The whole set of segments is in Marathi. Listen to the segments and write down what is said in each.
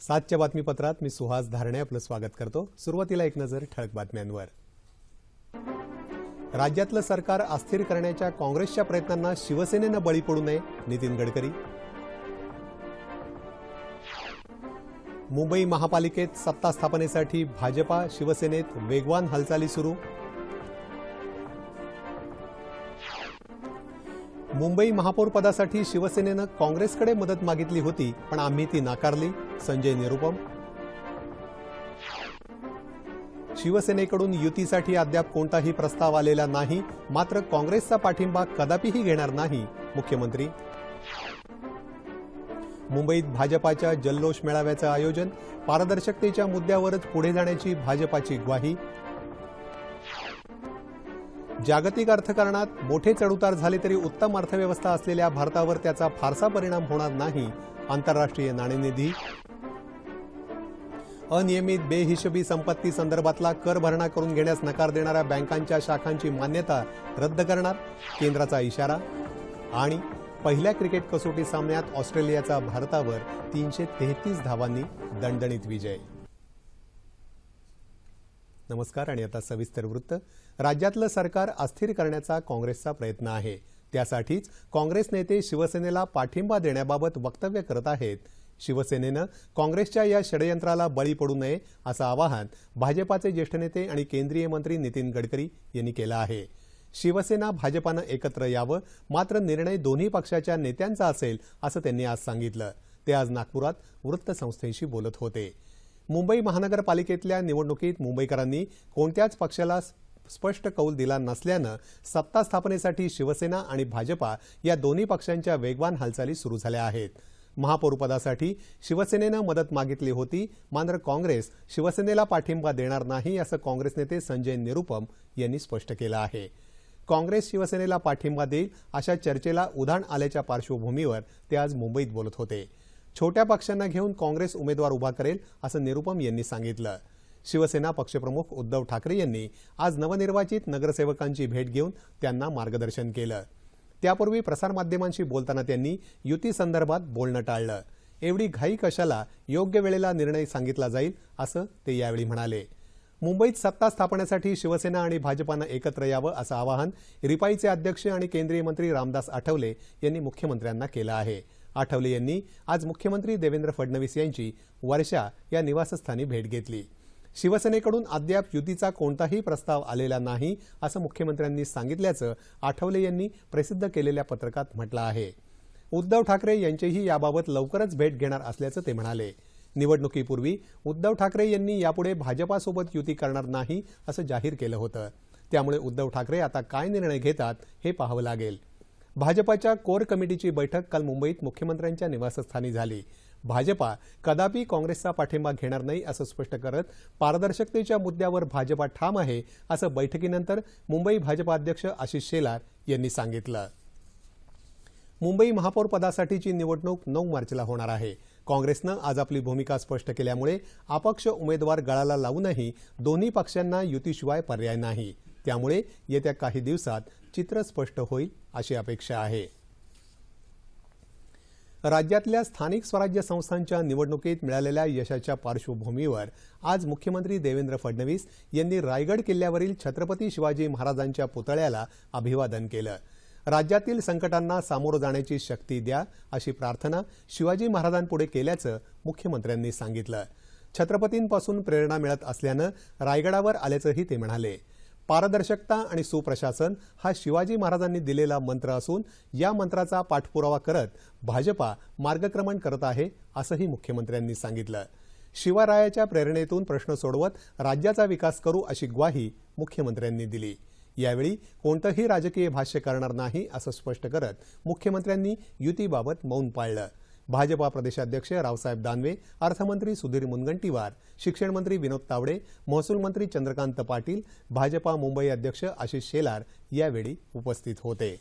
सातच्या बातमीपत्रात मी सुहास धारणे आपलं स्वागत करतो. सुरुवातीला एक नजर ठळक बातम्यांवर. राज्यातलं सरकार अस्थिर करण्याच्या काँग्रेसच्या प्रयत्नांना शिवसेनेनं बळी पडू नये नितीन गडकरी. मुंबई महापालिकेत सत्ता स्थापनेसाठी भाजपा शिवसेनेत वेगवान हालचाली सुरू. मुंबई महापौरपदासाठी शिवसेनेनं काँग्रेसकडे मदत मागितली होती पण आम्ही ती नाकारली. संजय निरुपम. शिवसेनेकडून युतीसाठी अद्याप कोणताही प्रस्ताव आलेला नाही मात्र काँग्रेसचा पाठिंबा कदापिही घेणार नाही मुख्यमंत्री. मुंबईत भाजपाच्या जल्लोष मेळाव्याचं आयोजन पारदर्शकतेच्या मुद्द्यावरच पुढे जाण्याची भाजपाची ग्वाही. जागतिक अर्थकारणात मोठे चढउतार झाले तरी उत्तम अर्थव्यवस्था असलेल्या भारतावर त्याचा फारसा परिणाम होणार नाही आंतरराष्ट्रीय नाणेनिधी. अनियमित बेहिशोबी संपत्ती संदर्भातला कर भरणा करून घेण्यास नकार देणाऱ्या बँकांच्या शाखांची मान्यता रद्द करणार केंद्राचा इशारा आणि पहिल्या क्रिकेट कसोटी सामन्यात ऑस्ट्रेलियाचा भारतावर तीनशे तेहतीस धावांनी दणदणीत विजय. नमस्कार आणि आता सविस्तर वृत्त. राज्यातलं सरकार अस्थिर करण्याचा काँग्रेसचा प्रयत्न आहे. त्यासाठीच काँग्रेस नेते शिवसेनेला पाठिंबा देण्याबाबत वक्तव्य करत आहेत शिवसेनेनं काँग्रेसच्या या षडयंत्राला बळी पडू नये असं आवाहन भाजपाचे ज्येष्ठ नेते आणि केंद्रीय मंत्री नितीन गडकरी यांनी केलं आहे. शिवसेना भाजपानं एकत्र यावं मात्र निर्णय दोन्ही पक्षाच्या नेत्यांचा असेल असं त्यांनी आज सांगितलं. ते आज नागपुरात वृत्तसंस्थेशी बोलत होते. मुंबई महानगरपालिकेतल्या निवडणुकीत मुंबईकरांनी कोणत्याच पक्षाला स्पष्ट कौल दिला नसल्यानं सत्ता स्थापनेसाठी शिवसेना आणि भाजपा या दोन्ही पक्षांच्या वेगवान हालचाली सुरू झाल्या आहेत. महापौरपदासाठी शिवसेनेनं मदत मागितली होती. मात्र काँग्रेस शिवसेनेला पाठिंबा देणार नाही असं काँग्रेस नेते संजय निरुपम यांनी स्पष्ट केलं आहे. काँग्रेस शिवसेनेला पाठिंबा देईल अशा चर्चेला उधाण आल्याच्या पार्श्वभूमीवर ते आज मुंबईत बोलत होते. छोट्या पक्षांना घेऊन काँग्रेस उमेदवार उभा करेल असं निरुपम यांनी सांगितलं. शिवसेना पक्षप्रमुख उद्धव ठाकरे यांनी आज नवनिर्वाचित नगरसेवकांची भेट घेऊन त्यांना मार्गदर्शन केलं. त्यापूर्वी प्रसारमाध्यमांशी बोलताना त्यांनी युतीसंदर्भात बोलणं टाळलं. एवढी घाई कशाला? योग्य वेळेला निर्णय सांगितला जाईल असं ते यावेळी म्हणाले. मुंबईत सत्ता स्थापनेसाठी शिवसेना आणि भाजपानं एकत्र यावं असं आवाहन रिपाईचे अध्यक्ष आणि केंद्रीय मंत्री रामदास आठवले यांनी मुख्यमंत्र्यांना केलं आहे. आठवले यांनी आज मुख्यमंत्री देवेंद्र फडणवीस यांची वर्षा या निवासस्थानी भेट घेतली. शिवसेनेकडून अद्याप युतीचा कोणताही प्रस्ताव आलेला नाही असं मुख्यमंत्र्यांनी सांगितल्याचं आठवले यांनी प्रसिद्ध केलेल्या पत्रकात म्हटलं आहे. उद्धव ठाकरे यांचीही याबाबत लवकरच भेट घेणार असल्याचं ते म्हणाले. निवडणुकीपूर्वी उद्धव ठाकरे यांनी यापुढे भाजपासोबत युती करणार नाही असं जाहीर केलं होतं. त्यामुळे उद्धव ठाकरे आता काय निर्णय घेतात हे पाहावं लागेल. भाजपाच्या कोर कमिटीची बैठक काल मुंबईत मुख्यमंत्र्यांच्या निवासस्थानी झाली. भाजपा कदापि काँग्रेसचा पाठिंबा घेणार नाही असं स्पष्ट करत पारदर्शकतेच्या मुद्द्यावर भाजपा ठाम आहे असं बैठकीनंतर मुंबई भाजपा अध्यक्ष आशिष शेलार यांनी सांगितलं. मुंबई महापौर पदासाठीची निवडणूक नऊ मार्चला होणार आहे. काँग्रेसनं आज आपली भूमिका स्पष्ट केल्यामुळे अपक्ष उमेदवार गळाला लावूनही दोन्ही पक्षांना युतीशिवाय पर्याय नाही. त्यामुळे येत्या काही दिवसात चित्र स्पष्ट होईल अशी अपेक्षा आहे. राज्यातल्या स्थानिक स्वराज्य संस्थांच्या निवडणुकीत मिळालेल्या यशाच्या पार्श्वभूमीवर आज मुख्यमंत्री देवेंद्र फडणवीस यांनी रायगड किल्ल्यावरील छत्रपती शिवाजी महाराजांच्या पुतळ्याला अभिवादन केलं. राज्यातील संकटांना सामोरं जाण्याची शक्ती द्या अशी प्रार्थना शिवाजी महाराजांपुढे केल्याचं मुख्यमंत्र्यांनी सांगितलं. छत्रपतींपासून प्रेरणा मिळत असल्यानं रायगडावर आल्याचंही ते म्हणाले. पारदर्शकता आणि सुप्रशासन हा शिवाजी महाराजांनी दिलेला मंत्र असून या मंत्राचा पाठपुरावा करत भाजपा मार्गक्रमण करत आहे असंही मुख्यमंत्र्यांनी सांगितलं. शिवरायाच्या प्रेरणेतून प्रश्न सोडवत राज्याचा विकास करू अशी ग्वाही मुख्यमंत्र्यांनी दिली. यावेळी कोणतंही राजकीय भाष्य करणार नाही असं स्पष्ट करत मुख्यमंत्र्यांनी युतीबाबत मौन पाळलं. भाजपा प्रदेशाध्यक्ष रावसाहेब दानवे अर्थमंत्री सुधीर मुनगंटीवार शिक्षण मंत्री विनोद तावडे महसूल मंत्री चंद्रकांत पाटील भाजपा मुंबई अध्यक्ष आशिष शेलार यावेळी उपस्थित होते.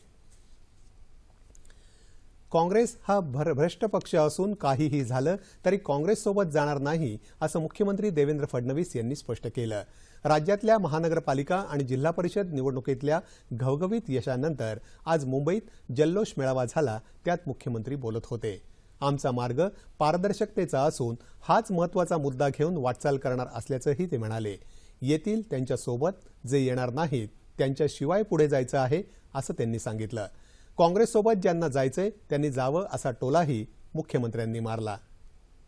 काँग्रेस हा भर भ्रष्ट पक्ष असून काहीही झालं तरी काँग्रेससोबत जाणार नाही असं मुख्यमंत्री देवेंद्र फडणवीस यांनी स्पष्ट केलं. राज्यातल्या महानगरपालिका आणि जिल्हा परिषद निवडणुकीतल्या घवघवीत यशानंतर आज मुंबईत जल्लोष मेळावा झाला त्यात मुख्यमंत्री बोलत होते. आमचा मार्ग पारदर्शकतेचा असून हाच महत्त्वाचा मुद्दा घेऊन वाटचाल करणार असल्याचंही ते म्हणाले. येतील त्यांच्यासोबत जे येणार नाहीत त्यांच्याशिवाय पुढे जायचं आहे असं त्यांनी सांगितलं. काँग्रेससोबत ज्यांना जायचंय त्यांनी जावं असा टोलाही मुख्यमंत्र्यांनी मारला.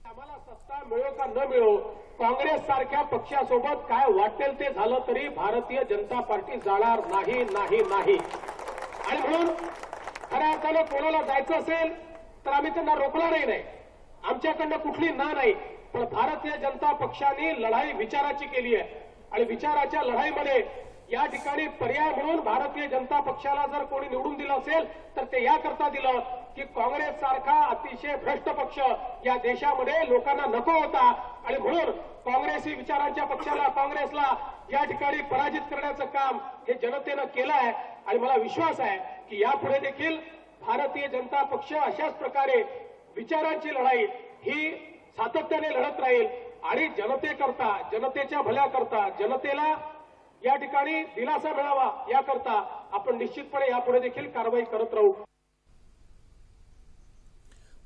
आम्हाला सत्ता मिळो का न मिळो काँग्रेस सारख्या पक्षासोबत काय वाटेल ते झालं तरी भारतीय जनता पार्टी जाणार नाही नाही नाही. आणि म्हणून खऱ्या अर्थानं कोणाला जायचं असेल तर आम्ही त्यांना रोखणारही नाही. आमच्याकडनं कुठली ना नाही पण भारतीय जनता पक्षाने लढाई विचाराची केली आहे. आणि विचाराच्या लढाईमध्ये या ठिकाणी पर्याय म्हणून भारतीय जनता पक्षाला जर कोणी निवडून दिलं असेल तर ते याकरता दिलं की काँग्रेस सारखा अतिशय भ्रष्ट पक्ष या देशामध्ये लोकांना नको होता. आणि म्हणून काँग्रेसी विचारांच्या पक्षाला काँग्रेसला या ठिकाणी पराजित करण्याचं काम हे जनतेनं केलं आहे. आणि मला विश्वास आहे की यापुढे देखील भारतीय जनता पक्ष अशाच प्रकारे विचारांची लढाई ही सातत्याने लढत राहील. आणि जनतेकरता जनतेच्या भल्याकरता जनतेला या ठिकाणी दिलासा मिळावा याकरता आपण निश्चितपणे यापुढे देखील कारवाई करत राहू.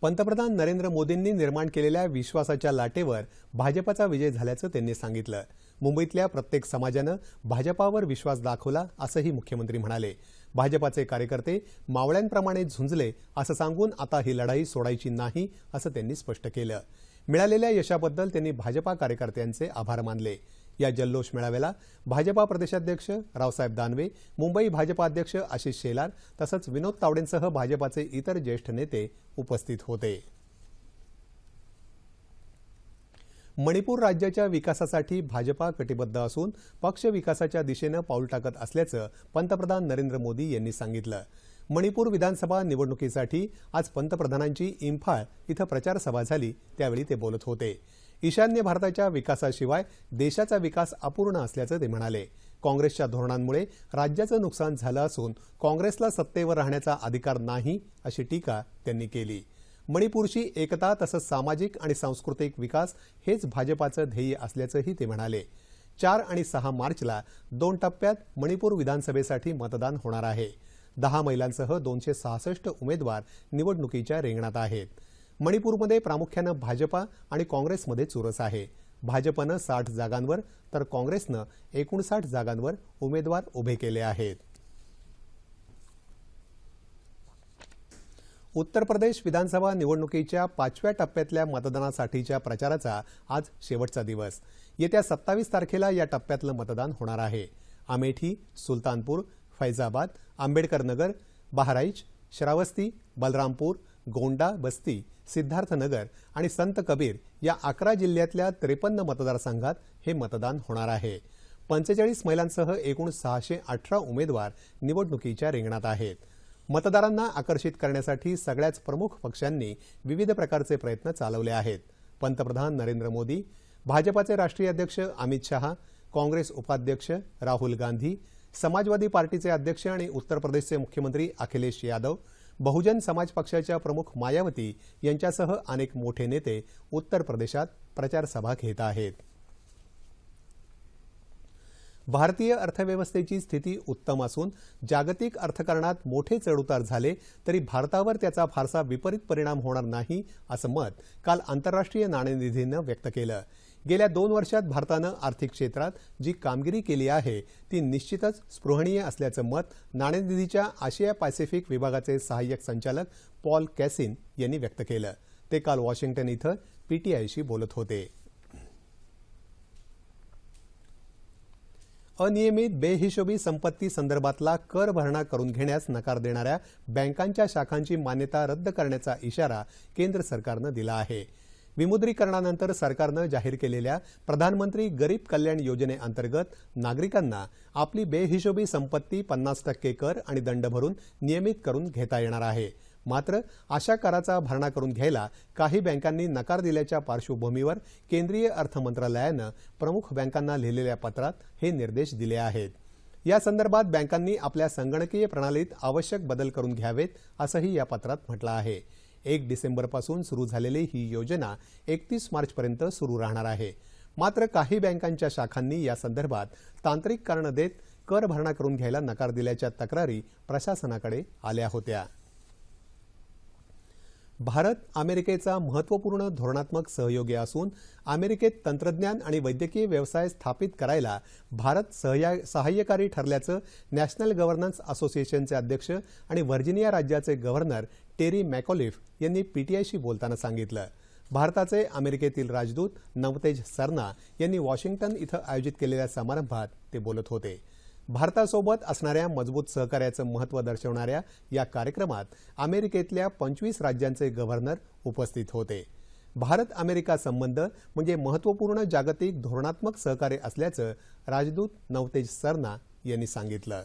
पंतप्रधान नरेंद्र मोदींनी निर्माण केलेल्या विश्वासाच्या लाटेवर भाजपाचा विजय झाल्याचं त्यांनी सांगितलं. मुंबईतल्या प्रत्येक समाजानं भाजपावर विश्वास दाखवला असंही मुख्यमंत्री म्हणाले. भाजपाचे कार्यकर्ते मावळ्यांप्रमाणे झुंजले असं सांगून आता ही लढाई सोडायची नाही असं त्यांनी स्पष्ट केलं. मिळालेल्या यशाबद्दल त्यांनी भाजपा कार्यकर्त्यांचे आभार मानले. या जल्लोष मेळाव्याला भाजपा प्रदेशाध्यक्ष रावसाहेब दानवे मुंबई भाजपा अध्यक्ष आशिष शेलार तसंच विनोद तावडेंसह भाजपाचे इतर ज्येष्ठ नेते उपस्थित होते. मणिपूर राज्याच्या विकासासाठी भाजपा कटिबद्ध असून पक्ष विकासाच्या दिशेनं पाऊल टाकत असल्याचं पंतप्रधान नरेंद्र मोदी यांनी सांगितलं. मणिपूर विधानसभा निवडणुकीसाठी आज पंतप्रधानांची इम्फाळ इथं प्रचार सभा झाली त्यावेळी ते बोलत होते. ईशान्य भारताच्या विकासाशिवाय देशाचा विकास अपूर्ण असल्याचं ते म्हणाले. काँग्रेसच्या धोरणांमुळे राज्याचं नुकसान झालं असून काँग्रेसला सत्तेवर राहण्याचा अधिकार नाही अशी टीका त्यांनी केली. मणिपूरची एकता तसंच सामाजिक आणि सांस्कृतिक विकास हेच भाजपाचं ध्येय असल्याचंही ते म्हणाले. चार आणि सहा मार्चला दोन टप्प्यात मणिपूर विधानसभेसाठी मतदान होणार आहे. दहा महिलांसह दोनशे सहासष्ट उमेदवार निवडणुकीच्या रिंगणात आहेत. मणिपूरमध्ये प्रामुख्यानं भाजपा आणि काँग्रेसमध्ये चुरस आहे. भाजपनं साठ जागांवर तर काँग्रेसनं एकोणसाठ जागांवर उमेदवार उभे केले आहेत. उत्तर प्रदेश विधानसभा निवडणुकीच्या पाचव्या टप्प्यातल्या मतदानासाठीच्या प्रचाराचा आज शेवटचा दिवस. येत्या सत्तावीस तारखेला या टप्प्यातलं मतदान होणार आहे. अमेठी सुलतानपूर फैजाबाद आंबेडकर नगर बहराईच श्रावस्ती बलरामपूर गोंडा बस्ती सिद्धार्थनगर आणि संत कबीर या अकरा जिल्ह्यातल्या त्रेपन्न मतदारसंघात हे मतदान होणार आहे. पंचेचाळीस महिलांसह एकूण सहाशे अठरा उमेदवार निवडणुकीच्या रिंगणात आहेत. मतदारांना आकर्षित करण्यासाठी सगळ्याच प्रमुख पक्षांनी विविध प्रकारचे प्रयत्न चालवले आहेत. पंतप्रधान नरेंद्र मोदी भाजपाचे राष्ट्रीय अध्यक्ष अमित शहा काँग्रेस उपाध्यक्ष राहुल गांधी समाजवादी पार्टीचे अध्यक्ष आणि उत्तर प्रदेशचे मुख्यमंत्री अखिलेश यादव बहुजन समाज पक्षाच्या प्रमुख मायावती यांच्यासह अनेक मोठे नेते उत्तर प्रदेशात प्रचारसभा घेत आहेत. भारतीय अर्थव्यवस्थेची स्थिती उत्तम असून जागतिक अर्थकारणात मोठे चढउतार झाले तरी भारतावर त्याचा फारसा विपरीत परिणाम होणार नाही असं मत काल आंतरराष्ट्रीय नाणेनिधीनं व्यक्त केलं. गेल्या दोन वर्षात भारतानं आर्थिक क्षेत्रात जी कामगिरी केली आहे ती निश्चितच स्पृहणीय असल्याचं मत नाणेनिधीच्या आशिया पॅसिफिक विभागाचे सहाय्यक संचालक पॉल कॅसिन यांनी व्यक्त केलं. ते काल वॉशिंग्टन इथं पीटीआयशी बोलत होते. अनियमित बेहिशोबी संपत्ती संदर्भातला कर भरणा करून घेण्यास नकार देणाऱ्या बँकांच्या शाखांची मान्यता रद्द करण्याचा इशारा केंद्र सरकारनं दिला आहे. विमुद्रीकरणानंतर सरकारनं जाहीर केलेल्या प्रधानमंत्री गरीब कल्याण योजनेअंतर्गत नागरिकांना आपली बेहिशोबी संपत्ती पन्नास टक्के कर आणि दंड भरून नियमित करून घेता येणार आहे. मात्र अशा कराचा भरणा करून घ्यायला काही बँकांनी नकार दिल्याच्या पार्श्वभूमीवर केंद्रीय अर्थ मंत्रालयानं प्रमुख बँकांना लिहिलेल्या पत्रात हे निर्देश दिले आहेत. या संदर्भात बँकांनी आपल्या संगणकीय प्रणालीत आवश्यक बदल करून घ्यावेत असंही या पत्रात म्हटलं आहे. एक डिसेंबरपासून सुरू झालेली ही योजना एकतीस मार्चपर्यंत सुरू राहणार आहे. मात्र काही बँकांच्या शाखांनी या संदर्भात तांत्रिक कारणं देत कर भरणा करून घ्यायला नकार दिल्याच्या तक्रारी प्रशासनाकडे आल्या होत्या. भारत अमेरिकेचा महत्त्वपूर्ण धोरणात्मक सहयोगी असून अमेरिकेत तंत्रज्ञान आणि वैद्यकीय व्यवसाय स्थापित करायला भारत सहया सहाय्यकारी ठरल्याचं नॅशनल गव्हर्नन्स असोसिएशनचे अध्यक्ष आणि व्हर्जिनिया राज्याचे गव्हर्नर टेरी मॅकॉलिफ यांनी पीटीआयशी बोलताना सांगितलं. भारताचे अमेरिकेतील राजदूत नवतेज सरना यांनी वॉशिंग्टन इथं आयोजित केलेल्या समारंभात ते बोलत होते. भारतासोबत असणाऱ्या मजबूत सहकार्याचं महत्त्व दर्शवणाऱ्या या कार्यक्रमात अमेरिकेतल्या पंचवीस राज्यांचे गव्हर्नर उपस्थित होते. भारत अमेरिका संबंध म्हणजे महत्त्वपूर्ण जागतिक धोरणात्मक सहकार्य असल्याचं राजदूत नवतेज सरना यांनी सांगितलं.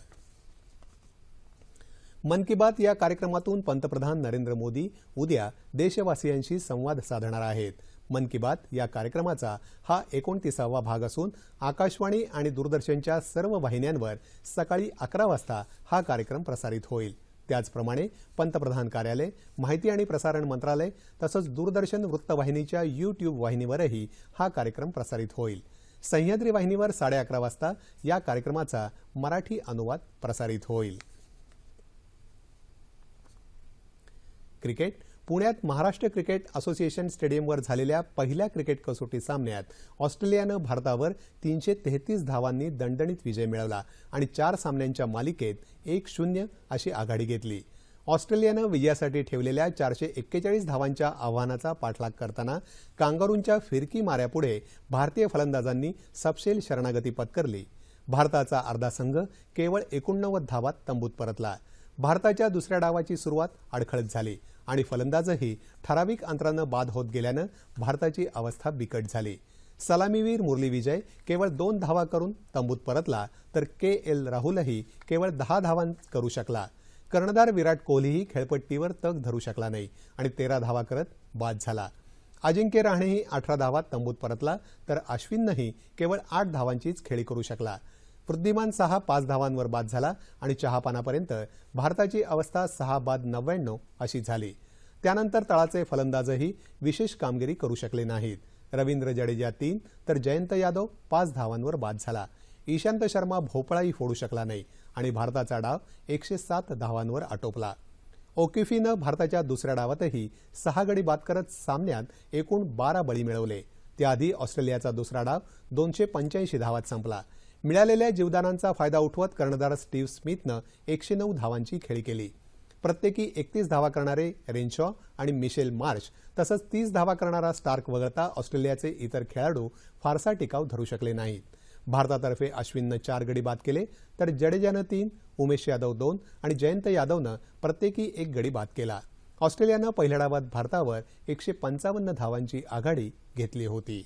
मन की बात या कार्यक्रमातून पंतप्रधान नरेंद्र मोदी उद्या देशवासियांशी संवाद साधणार आहेत. मन की बात या कार्यक्रमाचा हा एकोणतीसावा भाग असून आकाशवाणी आणि दूरदर्शनच्या सर्व वाहिन्यांवर सकाळी अकरा वाजता हा कार्यक्रम प्रसारित होईल. त्याचप्रमाणे पंतप्रधान कार्यालय माहिती आणि प्रसारण मंत्रालय तसंच दूरदर्शन वृत्तवाहिनीच्या यूट्यूब वाहिनीवरही हा कार्यक्रम प्रसारित होईल. सह्याद्री वाहिनीवर साडे अकरा वाजता या कार्यक्रमाचा मराठी अनुवाद प्रसारित होईल. क्रिकेट पुण्यात महाराष्ट्र क्रिकेट असोसिएशन स्टेडियमवर झालेल्या पहिल्या क्रिकेट कसोटी सामन्यात ऑस्ट्रेलियानं भारतावर तीनशे तेहतीस धावांनी दणदणीत विजय मिळवला आणि चार सामन्यांच्या मालिकेत एक शून्य अशी आघाडी घेतली. ऑस्ट्रेलियानं विजयासाठी ठेवलेल्या चारशे एक्केचाळीस धावांच्या आव्हानाचा पाठलाग करताना कांगारूंच्या फिरकी माऱ्यापुढे भारतीय फलंदाजांनी सपशेल शरणागती पत्करली. भारताचा अर्धा संघ केवळ एकोणनव्वद धावात तंबूत परतला. भारताच्या दुसऱ्या डावाची सुरुवात अडखळत झाली. आणि फलंदाजही ठराविक अंतरानं बाद होत गेल्यानं भारताची अवस्था बिकट झाली. सलामीवीर मुरली विजय केवळ दोन धावा करून तंबूत परतला तर के एल राहुलही केवळ दहा धावां करू शकला. कर्णधार विराट कोहलीही खेळपट्टीवर तग धरू शकला नाही आणि तेरा धावा करत बाद झाला. अजिंक्य राहणेही अठरा धावात तंबूत परतला तर अश्विननंही केवळ आठ धावांचीच खेळी करू शकला. वृद्धिमान सहा पाच धावांवर बाद झाला आणि चहापानापर्यंत भारताची अवस्था सहा बाद नव्याण्णव अशी झाली. त्यानंतर तळाचे फलंदाजही विशेष कामगिरी करू शकले नाहीत. रवींद्र जडेजा तीन तर जयंत यादव पाच धावांवर बाद झाला. ईशांत शर्मा भोपळाही फोडू शकला नाही आणि भारताचा डाव एकशे सात धावांवर आटोपला. ओकिफीनं भारताच्या दुसऱ्या डावातही सहा गडी बाद करत सामन्यात एकूण बारा बळी मिळवले. त्याआधी ऑस्ट्रेलियाचा दुसरा डाव दोनशे पंच्याऐंशी धावात संपला. मिळालेल्या जीवदानांचा फायदा उठवत कर्णधार स्टीव्ह स्मिथनं एकशे नऊ धावांची खेळी केली. प्रत्येकी एकतीस धावा करणारे रेनशॉ आणि मिशेल मार्श तसंच तीस धावा करणारा स्टार्क वगळता ऑस्ट्रेलियाचे इतर खेळाडू फारसा टिकाव धरू शकले नाहीत. भारतातर्फे अश्विननं चार गडी बाद केले तर जडेजानं तीन उमेश यादव दोन आणि जयंत यादवनं प्रत्येकी एक गडी बाद केला. ऑस्ट्रेलियानं पहिल्या डावात भारतावर एकशे पंचावन्न धावांची आघाडी घेतली होती.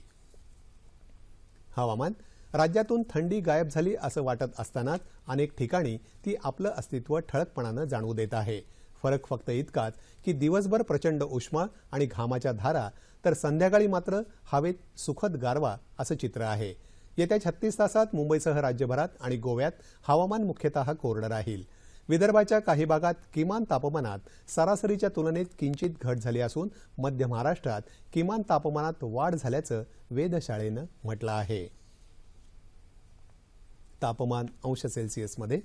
हवामान राज्यातून थंडी गायब झाली असं वाटत असतानाच अनेक ठिकाणी ती आपलं अस्तित्व ठळकपणानं जाणवू देत आहे. फरक फक्त इतकाच की दिवसभर प्रचंड उष्मा आणि घामाच्या धारा तर संध्याकाळी मात्र हवेत सुखद गारवा असं चित्र आहे. येत्या छत्तीस तासात मुंबईसह राज्यभरात आणि गोव्यात हवामान मुख्यतः कोरडं राहील. विदर्भाच्या काही भागात किमान तापमानात सरासरीच्या तुलनेत किंचित घट झाली असून मध्य महाराष्ट्रात किमान तापमानात वाढ झाल्याचं वेधशाळेनं म्हटलं आहे. तापमान अंश सेल्सिअसमध्ये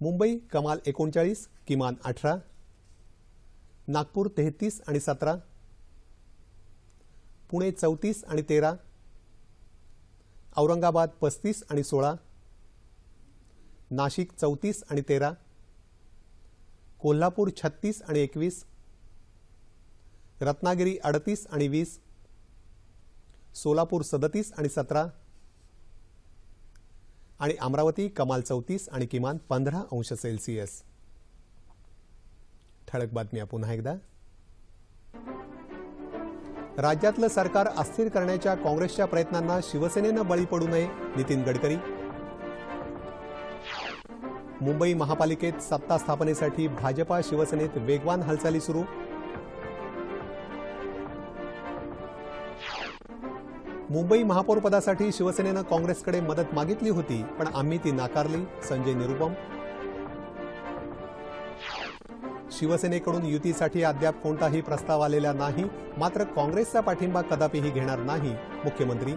मुंबई कमाल एकोणचाळीस किमान अठरा. नागपूर तेहतीस आणि सतरा. पुणे चौतीस आणि तेरा. औरंगाबाद पस्तीस आणि सोळा. नाशिक चौतीस आणि तेरा. कोल्हापूर छत्तीस आणि एकवीस. रत्नागिरी अडतीस आणि वीस. सोलापूर सदतीस आणि सतरा. आणि अमरावती कमाल चौतीस आणि किमान पंधरा अंश सेल्सिअस. ठळक बातम्या पुन्हा एकदा. राज्यातलं सरकार अस्थिर करण्याच्या काँग्रेसच्या प्रयत्नांना शिवसेनेनं बळी पडू नये नितीन गडकरी. मुंबई महापालिकेत सत्ता स्थापनेसाठी भाजपा शिवसेनेत वेगवान हालचाली सुरू. मुंबई महापौरपदासाठी शिवसेनेनं काँग्रेसकडे मदत मागितली होती पण आम्ही ती नाकारली. संजय निरुपम. शिवसेनेकडून युतीसाठी अद्याप कोणताही प्रस्ताव आलेला नाही मात्र काँग्रेसचा पाठिंबा कदापिही घेणार नाही मुख्यमंत्री.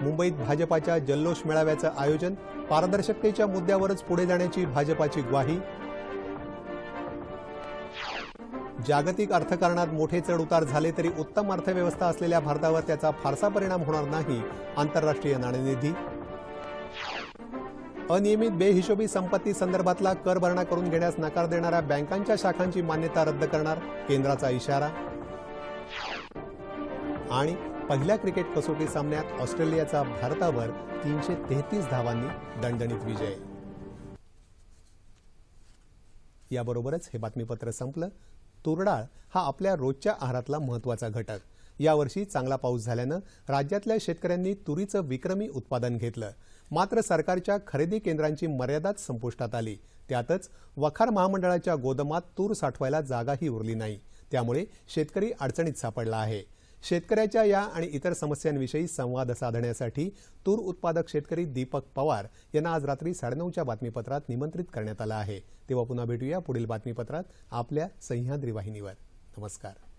मुंबईत भाजपाच्या जल्लोष मेळाव्याचं आयोजन पारदर्शकतेच्या मुद्द्यावरच पुढे जाण्याची भाजपाची ग्वाही जागतिक अर्थकारणात मोठे चढउतार झाले तरी उत्तम अर्थव्यवस्था असलेल्या भारतावर त्याचा फारसा परिणाम होणार नाही आंतरराष्ट्रीय नाणेनिधी. अनियमित बेहिशोबी संपत्ती संदर्भातला कर भरणा करून घेण्यास नकार देणाऱ्या बँकांच्या शाखांची मान्यता रद्द करणार केंद्राचा इशारा. आणि पहिल्या क्रिकेट कसोटी सामन्यात ऑस्ट्रेलियाचा भारतावर तीनशे तेहतीस धावांनी दणदणीत विजय. याबरोबरच हे बातमीपत्र संपलं. तुरडाळ हा आपल्या रोजच्या आहारातला महत्त्वाचा घटक. यावर्षी चांगला पाऊस झाल्यानं राज्यातल्या शेतकऱ्यांनी तुरीचं विक्रमी उत्पादन घेतलं. मात्र सरकारच्या खरेदी केंद्रांची मर्यादाच संपुष्टात आली. त्यातच वखार महामंडळाच्या गोदामात तूर साठवायला जागाही उरली नाही. त्यामुळे शेतकरी अडचणीत सापडला आहे. शेतकऱ्याच्या या आणि इतर समस्यांविषयी संवाद साधण्यासाठी तूर उत्पादक शेतकरी दीपक पवार यांना आज रात्री साडेनऊच्या बातमीपत्रात निमंत्रित करण्यात आलं आहे. तेव्हा पुन्हा भेटूया पुढील बातमीपत्रात आपल्या सह्याद्री वाहिनीवर. नमस्कार.